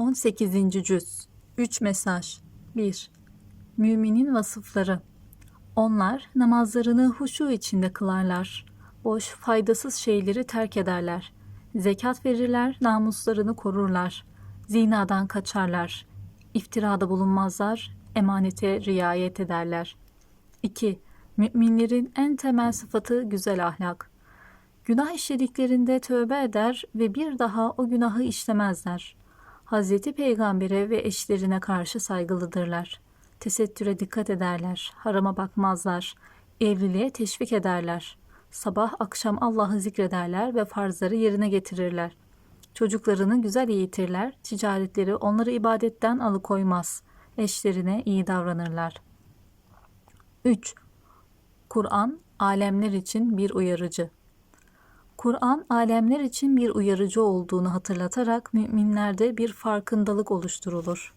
18. Cüz 3 Mesaj 1. Müminin vasıfları Onlar namazlarını huşu içinde kılarlar. Boş, faydasız şeyleri terk ederler. Zekat verirler, namuslarını korurlar. Zinadan kaçarlar. İftirada bulunmazlar, emanete riayet ederler. 2. Müminlerin en temel sıfatı güzel ahlak. Günah işlediklerinde tövbe eder ve bir daha o günahı işlemezler. Hazreti Peygamber'e ve eşlerine karşı saygılıdırlar. Tesettüre dikkat ederler, harama bakmazlar, evliliğe teşvik ederler. Sabah akşam Allah'ı zikrederler ve farzları yerine getirirler. Çocuklarını güzel eğitirler, ticaretleri onları ibadetten alıkoymaz. Eşlerine iyi davranırlar. 3. Kur'an alemler için bir uyarıcı. Kur'an alemler için bir uyarıcı olduğunu hatırlatarak müminlerde bir farkındalık oluşturulur.